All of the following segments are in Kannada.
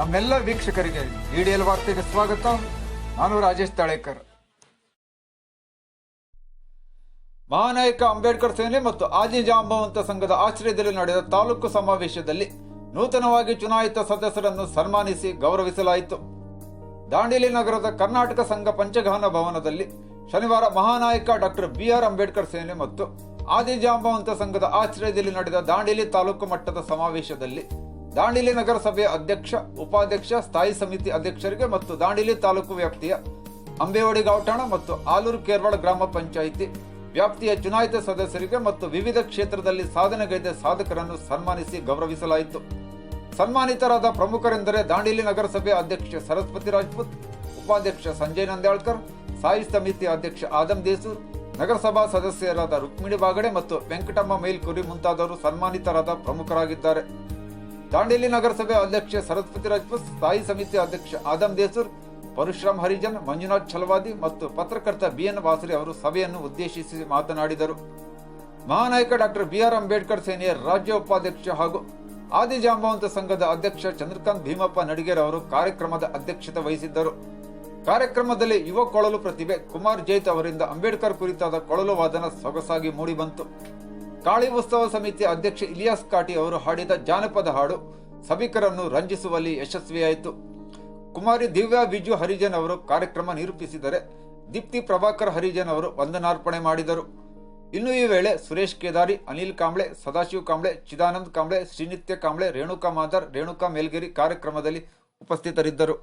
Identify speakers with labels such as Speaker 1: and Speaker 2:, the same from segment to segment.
Speaker 1: ನಮ್ಮೆಲ್ಲ ವೀಕ್ಷಕರಿಗೆ ಡಿಡಿಎಲ್ ವಾರ್ತೆಗೆ ಸ್ವಾಗತ. ನಾನು ರಾಜೇಶ್ ತಾಳೇಕರ್. ಮಹಾನಾಯಕ ಅಂಬೇಡ್ಕರ್ ಸೇನೆ ಮತ್ತು ಆದಿ ಜಾಂಬವಂತ ಸಂಘದ ಆಶ್ರಯದಲ್ಲಿ ನಡೆದ ತಾಲೂಕು ಸಮಾವೇಶದಲ್ಲಿ ನೂತನವಾಗಿ ಚುನಾಯಿತ ಸದಸ್ಯರನ್ನು ಸನ್ಮಾನಿಸಿ ಗೌರವಿಸಲಾಯಿತು. ದಾಂಡೇಲಿ ನಗರದ ಕರ್ನಾಟಕ ಸಂಘ ಪಂಚಗಹನ ಭವನದಲ್ಲಿ ಶನಿವಾರ ಮಹಾನಾಯಕ ಡಾಕ್ಟರ್ ಬಿಆರ್ ಅಂಬೇಡ್ಕರ್ ಸೇನೆ ಮತ್ತು ಆದಿ ಜಾಂಬವಂತ ಸಂಘದ ಆಶ್ರಯದಲ್ಲಿ ನಡೆದ ದಾಂಡೇಲಿ ತಾಲೂಕು ಮಟ್ಟದ ಸಮಾವೇಶದಲ್ಲಿ ದಾಂಡೇಲಿ ನಗರಸಭೆಯ ಅಧ್ಯಕ್ಷ, ಉಪಾಧ್ಯಕ್ಷ, ಸ್ಥಾಯಿ ಸಮಿತಿ ಅಧ್ಯಕ್ಷರಿಗೆ ಮತ್ತು ದಾಂಡಿಲಿ ತಾಲೂಕು ವ್ಯಾಪ್ತಿಯ ಅಂಬೇವಾಡಿ ಗಾವಠಾಣ ಮತ್ತು ಆಲೂರು ಕೇರ್ವಾಳ ಗ್ರಾಮ ಪಂಚಾಯಿತಿ ವ್ಯಾಪ್ತಿಯ ಚುನಾಯಿತ ಸದಸ್ಯರಿಗೆ ಮತ್ತು ವಿವಿಧ ಕ್ಷೇತ್ರದಲ್ಲಿ ಸಾಧನೆಗೈದ ಸಾಧಕರನ್ನು ಸನ್ಮಾನಿಸಿ ಗೌರವಿಸಲಾಯಿತು. ಸನ್ಮಾನಿತರಾದ ಪ್ರಮುಖರೆಂದರೆ ದಾಂಡಿಲಿ ನಗರಸಭೆ ಅಧ್ಯಕ್ಷ ಸರಸ್ವತಿ ರಾಜ್ಪೂತ್, ಉಪಾಧ್ಯಕ್ಷ ಸಂಜಯ್ ನಂದ್ಯಾಳ್ಕರ್ ಸಾಯಿ ಸಮಿತಿ ಅಧ್ಯಕ್ಷ ಆದಮ್ ದೇಸೂರ್, ನಗರಸಭಾ ಸದಸ್ಯರಾದ ರುಕ್ಮಿಣಿ ಬಾಗಡೆ ಮತ್ತು ವೆಂಕಟಮ್ಮ ಮೇಲ್ಕುರಿ ಮುಂತಾದವರು ಸನ್ಮಾನಿತರಾದ ಪ್ರಮುಖರಾಗಿದ್ದಾರೆ. ದಾಂಡೇಲಿ ನಗರಸಭೆ ಅಧ್ಯಕ್ಷ ಸರಸ್ವತಿ ರಾಜ್ಪೂತ್, ಸ್ಥಾಯಿ ಸಮಿತಿ ಅಧ್ಯಕ್ಷ ಆದಮ್ ದೇಸೂರ್, ಪರಶುರಾಮ್ ಹರಿಜನ್, ಮಂಜುನಾಥ್ ಛಲವಾದಿ ಮತ್ತು ಪತ್ರಕರ್ತ ಬಿಎನ್ ವಾಸರಿ ಅವರು ಸಭೆಯನ್ನು ಉದ್ದೇಶಿಸಿ ಮಾತನಾಡಿದರು. ಮಹಾನಾಯಕ ಡಾಕ್ಟರ್ ಬಿಆರ್ ಅಂಬೇಡ್ಕರ್ ಸೇನೆಯ ರಾಜ್ಯ ಉಪಾಧ್ಯಕ್ಷ ಹಾಗೂ ಆದಿ ಜಾಂಬವಂತ ಸಂಘದ ಅಧ್ಯಕ್ಷ ಚಂದ್ರಕಾಂತ್ ಭೀಮಪ್ಪ ನಡಿಗೇರ್ ಅವರು ಕಾರ್ಯಕ್ರಮದ ಅಧ್ಯಕ್ಷತೆ ವಹಿಸಿದ್ದರು. ಕಾರ್ಯಕ್ರಮದಲ್ಲಿ ಯುವ ಕೊಳಲು ಪ್ರತಿಭೆ ಕುಮಾರ್ ಜೈತ್ ಅವರಿಂದ ಅಂಬೇಡ್ಕರ್ ಕುರಿತಾದ ಕೊಳಲು ವಾದನ ಸೊಗಸಾಗಿ ಮೂಡಿಬಂತು. ಕಾಳಿ ಉತ್ಸವ ಸಮಿತಿಯ ಅಧ್ಯಕ್ಷ ಇಲಿಯಾಸ್ ಕಾಟಿ ಅವರು ಹಾಡಿದ ಜಾನಪದ ಹಾಡು, ಸಭಿಕರನ್ನು ರಂಜಿಸುವಲ್ಲಿ ಯಶಸ್ವಿಯಾಯಿತು. ಕುಮಾರಿ ದಿವ್ಯಾ ಬಿಜು ಹರಿಜನ್ ಅವರು ಕಾರ್ಯಕ್ರಮ ನಿರೂಪಿಸಿದರೆ ದೀಪ್ತಿ ಪ್ರಭಾಕರ್ ಹರಿಜನ್ ಅವರು ವಂದನಾರ್ಪಣೆ ಮಾಡಿದರು. ಇನ್ನು ಈ ವೇಳೆ ಸುರೇಶ್ ಕೇದಾರಿ, ಅನಿಲ್ ಕಾಂಬ್ಳೆ, ಸದಾಶಿವ್ ಕಾಂಬ್ಳೆ, ಚಿದಾನಂದ್ ಕಾಂಬ್ಳೆ, ಶ್ರೀನಿತ್ಯ ಕಾಂಬ್ಳೆ, ರೇಣುಕಾ ಮಾದರ್, ರೇಣುಕಾ ಮೇಲ್ಗಿರಿ ಕಾರ್ಯಕ್ರಮದಲ್ಲಿ ಉಪಸ್ಥಿತರಿದ್ದರು.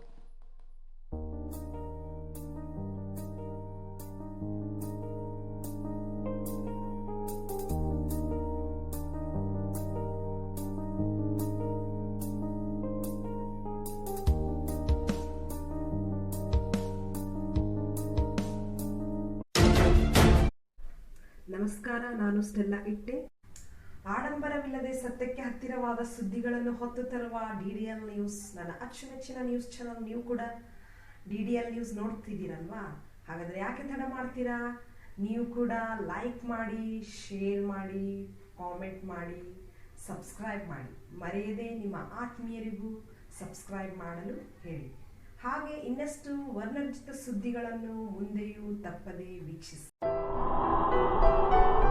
Speaker 2: ನಮಸ್ಕಾರ, ನಾನು ಸ್ಟೆಲ್ಲಾ ಇಟ್ಟೆ. ಆಡಂಬರವಿಲ್ಲದೆ ಸತ್ಯಕ್ಕೆ ಹತ್ತಿರವಾದ ಸುದ್ದಿಗಳನ್ನು ಹೊತ್ತು ತರುವ ಡಿ ಡಿ ಎಲ್ ನ್ಯೂಸ್, ನನ್ನ ಅಚ್ಚುಮೆಚ್ಚಿನ ನ್ಯೂಸ್ ಚಾನಲ್ ನೀವು ಕೂಡ ಡಿ ಡಿ ಎಲ್ ನ್ಯೂಸ್ ನೋಡ್ತಿದ್ದೀರಲ್ವಾ? ಹಾಗಾದ್ರೆ ಯಾಕೆ ತಡ ಮಾಡ್ತೀರಾ? ನೀವು ಕೂಡ ಲೈಕ್ ಮಾಡಿ ಶೇರ್ ಮಾಡಿ ಕಾಮೆಂಟ್ ಮಾಡಿ ಸಬ್ಸ್ಕ್ರೈಬ್ ಮಾಡಿ. ಮರೆಯದೆ ನಿಮ್ಮ ಆತ್ಮೀಯರಿಗೂ ಸಬ್ಸ್ಕ್ರೈಬ್ ಮಾಡಲು ಹೇಳಿ. ಹಾಗೆ ಇನ್ನಷ್ಟು ವರ್ಣರಂಜಿತ ಸುದ್ದಿಗಳನ್ನು ಮುಂದೆಯೂ ತಪ್ಪದೇ ವೀಕ್ಷಿಸಿ. Thank you.